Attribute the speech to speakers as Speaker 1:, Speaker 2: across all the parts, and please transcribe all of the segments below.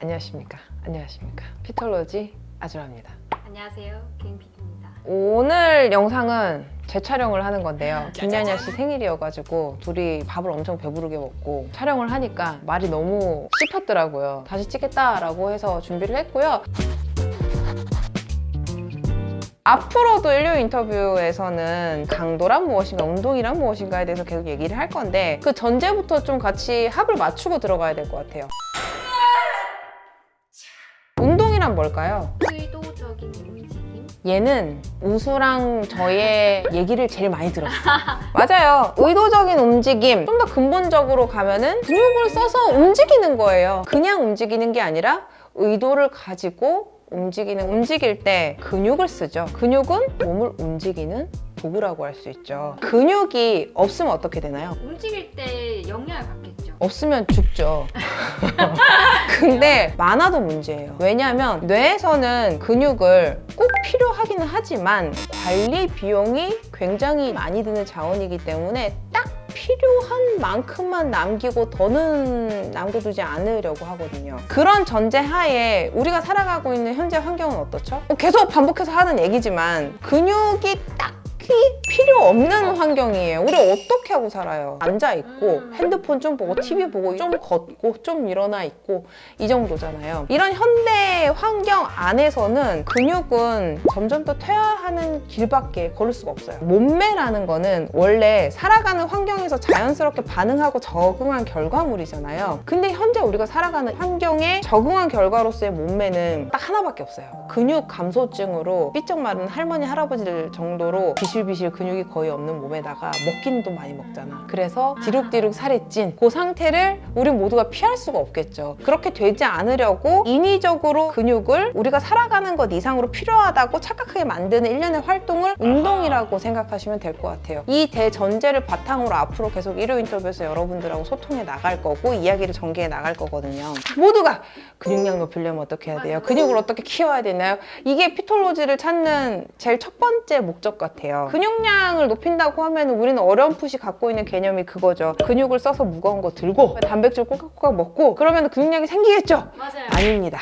Speaker 1: 안녕하십니까. 안녕하십니까. 피톨로지 아주라입니다.
Speaker 2: 안녕하세요. 갱피입니다.
Speaker 1: 오늘 영상은 재촬영을 하는 건데요. 김연야 씨 생일이어가지고 둘이 밥을 엄청 배부르게 먹고 촬영을 하니까 말이 너무 씹혔더라고요. 다시 찍겠다라고 해서 준비를 했고요. 앞으로도 일요 인터뷰에서는 강도란 무엇인가, 운동이란 무엇인가에 대해서 계속 얘기를 할 건데 그 전제부터 좀 같이 합을 맞추고 들어가야 될 것 같아요. 뭘까요?
Speaker 2: 의도적인 움직임?
Speaker 1: 얘는 우수랑 저의 얘기를 제일 많이 들었어요. 맞아요. 의도적인 움직임. 좀 더 근본적으로 가면은 근육을 써서 움직이는 거예요. 그냥 움직이는 게 아니라 의도를 가지고 움직이는, 움직일 때 근육을 쓰죠. 근육은 몸을 움직이는 도구라고 할 수 있죠. 근육이 없으면 어떻게 되나요?
Speaker 2: 움직일 때 영향을 받겠죠.
Speaker 1: 없으면 죽죠. 근데 많아도 문제예요. 왜냐하면 뇌에서는 근육을 꼭 필요하기는 하지만 관리 비용이 굉장히 많이 드는 자원이기 때문에 딱 필요한 만큼만 남기고 더는 남겨두지 않으려고 하거든요. 그런 전제 하에 우리가 살아가고 있는 현재 환경은 어떻죠? 계속 반복해서 하는 얘기지만 근육이 딱 히 필요 없는 환경이에요. 우리 어떻게 하고 살아요? 앉아 있고
Speaker 2: 음.
Speaker 1: 핸드폰 좀 보고 TV 보고 좀 걷고 좀 일어나 있고 이 정도잖아요. 이런 현대 환경 안에서는 근육은 점점 더 퇴화하는 길밖에 걸을 수가 없어요. 몸매라는 거는 원래 살아가는 환경에서 자연스럽게 반응하고 적응한 결과물이잖아요. 근데 현재 우리가 살아가는 환경에 적응한 결과로서의 몸매는 딱 하나밖에 없어요. 근육 감소증으로 삐쩍 마른 할머니 할아버지들 정도로 비실 비실 근육이 거의 없는 몸에다가 먹기는 또 많이 먹잖아. 그래서 디룩디룩 살이 찐 그 상태를 우리 모두가 피할 수가 없겠죠. 그렇게 되지 않으려고 인위적으로 근육을 우리가 살아가는 것 이상으로 필요하다고 착각하게 만드는 일련의 활동을 운동이라고 생각하시면 될 것 같아요. 이 대전제를 바탕으로 앞으로 계속 일요 인터뷰에서 여러분들하고 소통해 나갈 거고 이야기를 전개해 나갈 거거든요. 모두가 근육량 높이려면 어떻게 해야 돼요? 근육을 어떻게 키워야 되나요? 이게 피톨로지를 찾는 제일 첫 번째 목적 같아요. 근육량을 높인다고 하면 우리는 어렴풋이 갖고 있는 개념이 그거죠. 근육을 써서 무거운 거 들고 단백질 꼬깍꼬깍 먹고 그러면 근육량이 생기겠죠?
Speaker 2: 맞아요.
Speaker 1: 아닙니다.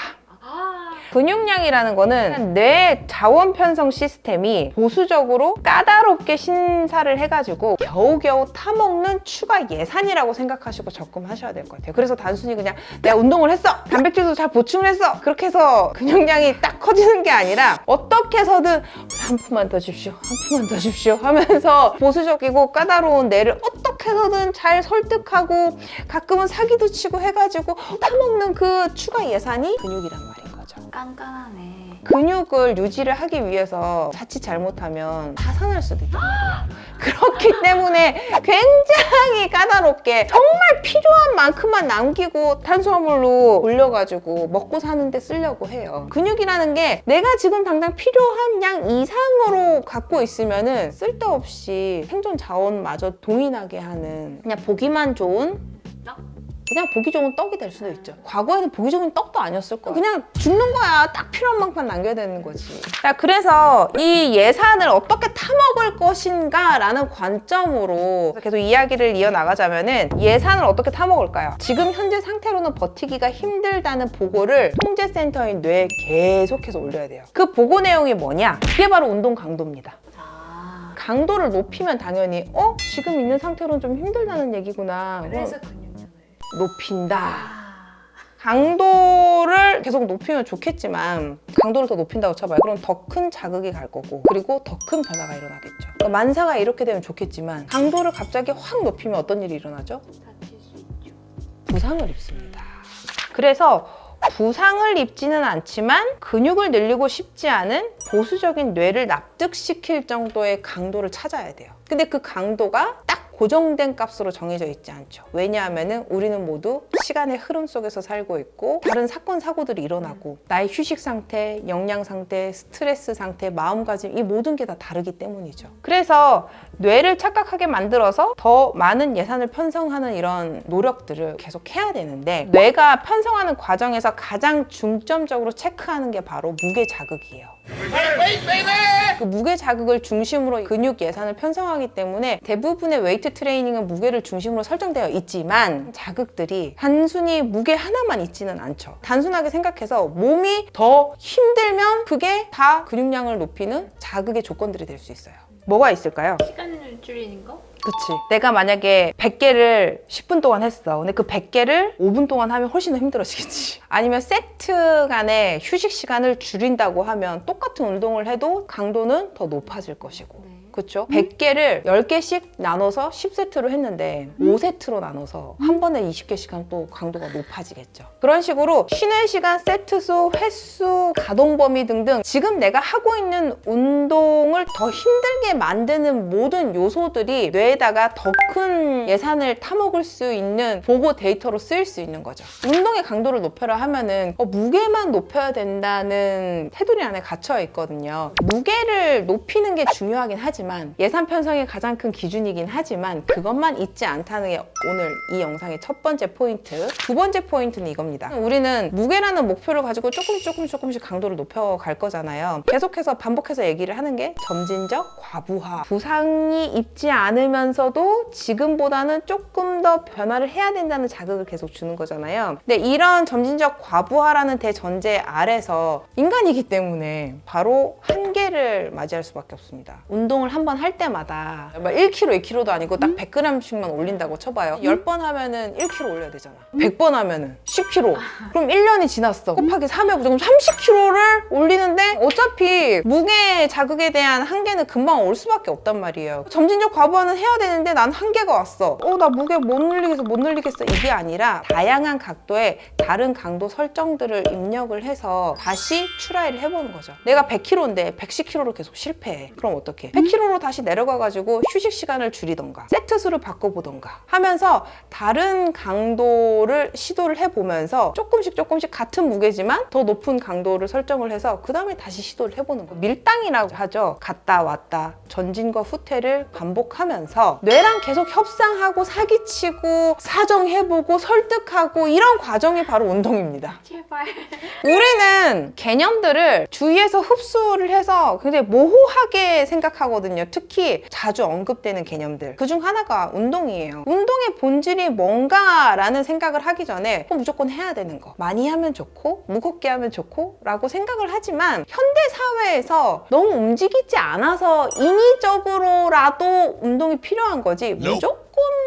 Speaker 2: 아,
Speaker 1: 근육량이라는 거는 뇌 자원 편성 시스템이 보수적으로 까다롭게 신사를 해가지고 겨우겨우 타먹는 추가 예산이라고 생각하시고 접근하셔야 될 것 같아요. 그래서 단순히 그냥 내가 운동을 했어! 단백질도 잘 보충을 했어! 그렇게 해서 근육량이 딱 커지는 게 아니라 어떻게 해서든 한 푼만 더 줍시오, 한 푼만 더 줍시오 하면서 보수적이고 까다로운 뇌를 어떻게 해서든 잘 설득하고 가끔은 사기도 치고 해가지고 타먹는 그 추가 예산이 근육이란 거죠.
Speaker 2: 깐깐하네.
Speaker 1: 근육을 유지를 하기 위해서 자칫 잘못하면 파산할 수도 있단 말이에요. 그렇기 때문에 굉장히 까다롭게 정말 필요한 만큼만 남기고 탄수화물로 올려가지고 먹고 사는데 쓰려고 해요. 근육이라는 게 내가 지금 당장 필요한 양 이상으로 갖고 있으면은 쓸데없이 생존 자원마저 동인하게 하는 그냥 보기만 좋은
Speaker 2: 떡?
Speaker 1: 그냥 보기 좋은 떡이 될 수도 있죠. 과거에는 보기 좋은 떡도 아니었을 거야. 그냥 죽는 거야. 딱 필요한 만큼 남겨야 되는 거지. 자, 그래서 이 예산을 어떻게 타먹을 것인가 라는 관점으로 계속 이야기를 이어나가자면은 예산을 어떻게 타먹을까요? 지금 현재 상태로는 버티기가 힘들다는 보고를 통제센터인 뇌에 계속해서 올려야 돼요. 그 보고 내용이 뭐냐? 그게 바로 운동 강도입니다.
Speaker 2: 아,
Speaker 1: 강도를 높이면 당연히 어? 지금 있는 상태로는 좀 힘들다는 얘기구나.
Speaker 2: 그래서 근육량을.
Speaker 1: 높인다.
Speaker 2: 아,
Speaker 1: 강도를 계속 높이면 좋겠지만 강도를 더 높인다고 쳐봐요. 그럼 더 큰 자극이 갈 거고 그리고 더 큰 변화가 일어나겠죠. 그러니까 만사가 이렇게 되면 좋겠지만 강도를 갑자기 확 높이면 어떤 일이 일어나죠?
Speaker 2: 다칠 수 있죠.
Speaker 1: 부상을 입습니다. 그래서 부상을 입지는 않지만 근육을 늘리고 싶지 않은 보수적인 뇌를 납득시킬 정도의 강도를 찾아야 돼요. 근데 그 강도가 딱 고정된 값으로 정해져 있지 않죠. 왜냐하면 우리는 모두 시간의 흐름 속에서 살고 있고 다른 사건 사고들이 일어나고 나의 휴식 상태, 영양 상태, 스트레스 상태, 마음가짐 이 모든 게 다 다르기 때문이죠. 그래서 뇌를 착각하게 만들어서 더 많은 예산을 편성하는 이런 노력들을 계속 해야 되는데 뇌가 편성하는 과정에서 가장 중점적으로 체크하는 게 바로 무게 자극이에요. 그 무게 자극을 중심으로 근육 예산을 편성하기 때문에 대부분의 웨이트 트레이닝은 무게를 중심으로 설정되어 있지만 자극들이 단순히 무게 하나만 있지는 않죠. 단순하게 생각해서 몸이 더 힘들면 그게 다 근육량을 높이는 자극의 조건들이 될 수 있어요. 뭐가 있을까요?
Speaker 2: 시간을 줄이는 거?
Speaker 1: 그치. 내가 만약에 100개를 10분 동안 했어. 근데 그 100개를 5분 동안 하면 훨씬 더 힘들어지겠지. 아니면 세트 간의 휴식 시간을 줄인다고 하면 똑같은 운동을 해도 강도는 더 높아질 것이고.
Speaker 2: 네.
Speaker 1: 그쵸? 100개를 10개씩 나눠서 10세트로 했는데 5세트로 나눠서 한 번에 20개씩 하면 또 강도가 높아지겠죠. 그런 식으로 쉬는 시간, 세트 수, 횟수, 가동 범위 등등 지금 내가 하고 있는 운동을 더 힘들게 만드는 모든 요소들이 뇌에다가 더 큰 예산을 타먹을 수 있는 보고 데이터로 쓰일 수 있는 거죠. 운동의 강도를 높여라 하면은 어, 무게만 높여야 된다는 테두리 안에 갇혀 있거든요. 무게를 높이는 게 중요하긴 하지만 예산 편성의 가장 큰 기준이긴 하지만 그것만 있지 않다는 게 오늘 이 영상의 첫 번째 포인트. 두 번째 포인트는 이겁니다. 우리는 무게라는 목표를 가지고 조금씩 조금씩 조금씩 강도를 높여갈 거잖아요. 계속해서 반복해서 얘기를 하는 게 점진적 과부하. 부상이 입지 않으면서도 지금보다는 조금 더 변화를 해야 된다는 자극을 계속 주는 거잖아요. 근데 이런 점진적 과부하라는 대전제 아래서 인간이기 때문에 바로 한계를 맞이할 수밖에 없습니다. 운동을 한 번 할 때마다 막 1kg, 2kg도 아니고 딱 100g씩만 올린다고 쳐봐요. 10번 하면은 1kg 올려야 되잖아. 100번 하면은 10kg. 그럼 1년이 지났어. 곱하기 3에 무조건 30kg를 올리는데 어차피 무게 자극에 대한 한계는 금방 올 수밖에 없단 말이에요. 점진적 과부하는 해야 되는데 난 한계가 왔어. 어, 나 무게 못 늘리겠어, 못 늘리겠어. 이게 아니라 다양한 각도의 다른 강도 설정들을 입력을 해서 다시 추라이를 해보는 거죠. 내가 100kg인데 110kg로 계속 실패해. 그럼 어떡해? 100kg 로 다시 내려가가지고 휴식 시간을 줄이던가 세트 수를 바꿔보던가 하면서 다른 강도를 시도를 해보면서 조금씩 조금씩 같은 무게지만 더 높은 강도를 설정을 해서 그 다음에 다시 시도를 해보는 거예요. 밀당이라고 하죠. 갔다 왔다 전진과 후퇴를 반복하면서 뇌랑 계속 협상하고 사기치고 사정해보고 설득하고 이런 과정이 바로 운동입니다.
Speaker 2: 제발.
Speaker 1: 우리는 개념들을 주위에서 흡수를 해서 굉장히 모호하게 생각하거든요. 특히 자주 언급되는 개념들. 그중 하나가 운동이에요. 운동의 본질이 뭔가라는 생각을 하기 전에 어, 무조건 해야 되는 거. 많이 하면 좋고, 무겁게 하면 좋고, 라고 생각을 하지만 현대 사회에서 너무 움직이지 않아서 인위적으로라도 운동이 필요한 거지. 무조건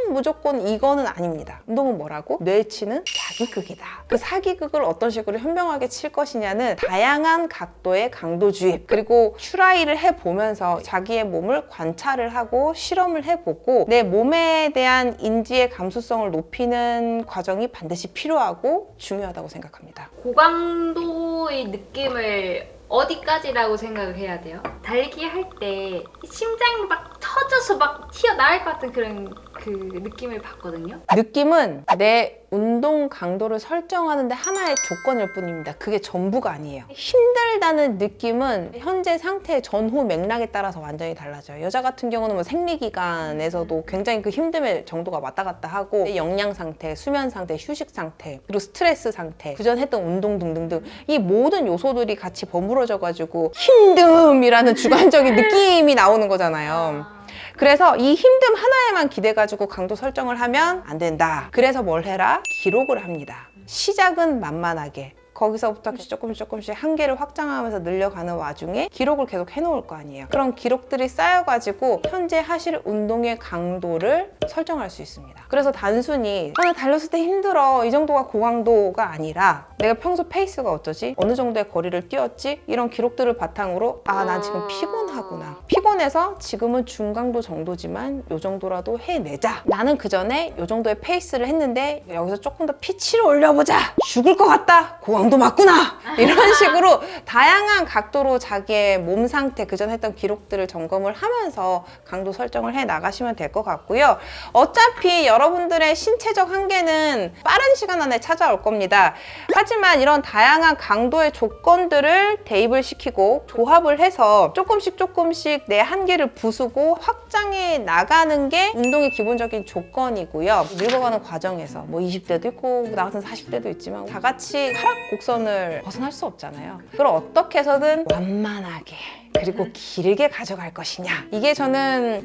Speaker 1: 무조건 이거는 아닙니다. 운동은 뭐라고? 뇌치는 사기극이다. 그 사기극을 어떤 식으로 현명하게 칠 것이냐는 다양한 각도의 강도 주입 그리고 추라이를 해보면서 자기의 몸을 관찰을 하고 실험을 해보고 내 몸에 대한 인지의 감수성을 높이는 과정이 반드시 필요하고 중요하다고 생각합니다.
Speaker 2: 고강도의 느낌을 어디까지라고 생각을 해야 돼요? 달리기 할 때 심장이 막 터져서 막 튀어나올 것 같은 그런 그 느낌을 받거든요.
Speaker 1: 느낌은 내 운동 강도를 설정하는데 하나의 조건일 뿐입니다. 그게 전부가 아니에요. 힘들다는 느낌은 현재 상태의 전후 맥락에 따라서 완전히 달라져요. 여자 같은 경우는 뭐 생리기간에서도 굉장히 그 힘듦의 정도가 왔다 갔다 하고 영양 상태, 수면 상태, 휴식 상태, 그리고 스트레스 상태, 그전 했던 운동 등등등 이 모든 요소들이 같이 버무러져가지고 힘듦이라는 주관적인 느낌이 나오는 거잖아요.
Speaker 2: 아,
Speaker 1: 그래서 이 힘듦 하나에만 기대가지고 강도 설정을 하면 안 된다. 그래서 뭘 해라? 기록을 합니다. 시작은 만만하게. 거기서부터 조금씩 조금씩 한계를 확장하면서 늘려가는 와중에 기록을 계속 해놓을 거 아니에요. 그런 기록들이 쌓여가지고 현재 하실 운동의 강도를 설정할 수 있습니다. 그래서 단순히 아, 나 달렸을 때 힘들어 이 정도가 고강도가 아니라 내가 평소 페이스가 어쩌지? 어느 정도의 거리를 뛰었지? 이런 기록들을 바탕으로 아 난 지금 피곤하구나. 피곤해서 지금은 중강도 정도지만 요 정도라도 해내자. 나는 그 전에 요 정도의 페이스를 했는데 여기서 조금 더 피치를 올려보자. 죽을 것 같다. 고강도 맞구나. 이런 식으로 다양한 각도로 자기의 몸 상태 그전 했던 기록들을 점검을 하면서 강도 설정을 해 나가시면 될 것 같고요. 어차피 여러분들의 신체적 한계는 빠른 시간 안에 찾아올 겁니다. 하지만 이런 다양한 강도의 조건들을 대입을 시키고 조합을 해서 조금씩 조금씩 내 한계를 부수고 확장해 나가는 게 운동의 기본적인 조건이고요. 늙어가는 과정에서 뭐 20대도 있고 나 같은 40대도 있지만 다 같이 하락 곡선을 벗어날 수 없잖아요. 그럼 어떻게 해서든 완만하게 그리고 길게 가져갈 것이냐. 이게 저는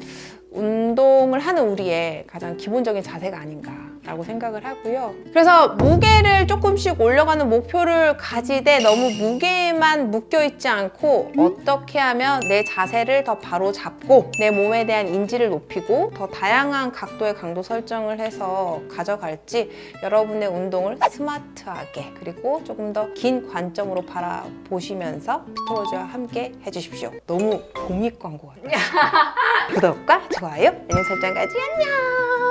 Speaker 1: 운동을 하는 우리의 가장 기본적인 자세가 아닌가 라고 생각을 하고요. 그래서 무게를 조금씩 올려가는 목표를 가지되 너무 무게에만 묶여 있지 않고 어떻게 하면 내 자세를 더 바로 잡고 내 몸에 대한 인지를 높이고 더 다양한 각도의 강도 설정을 해서 가져갈지 여러분의 운동을 스마트하게 그리고 조금 더 긴 관점으로 바라보시면서 피토로즈와 함께 해주십시오. 너무 공익 광고 같아요. 구독과 좋아요, 알림 설정까지 안녕!